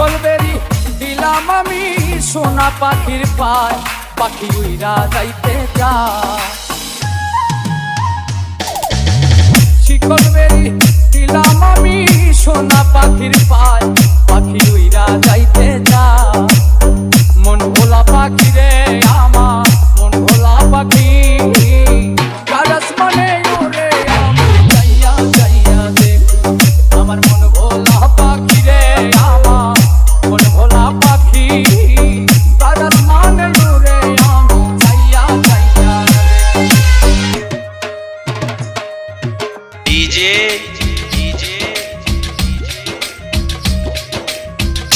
শিকল বেরি, দিলাম আমি সোনা পাখির পায়, পাখি উইরা যাইতে যা শিকল বেরি, দিলাম আমি সোনা পাখির পায়, পাখি উইরা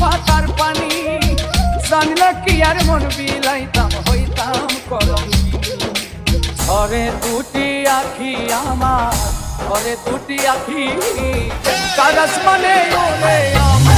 পাতার পানি। জানলে কি আর মন বিলাইতাম, হইতাম দুটি আখি আমার, ঘরে দুটি আখি। কাগজ মানে আমার।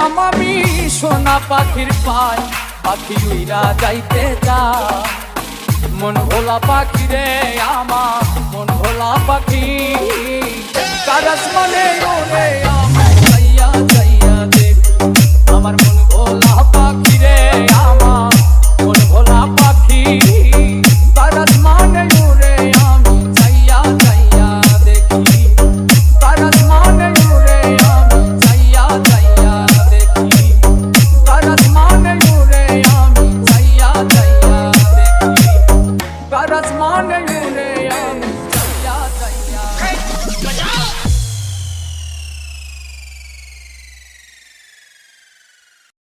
দিলাম আমি সোনা পাখির পায়, পাখি উইরা যাইতে যা মন ভোলা পাখি রে আমার, মন ভোলা পাখি। কাগজ মানে ওরে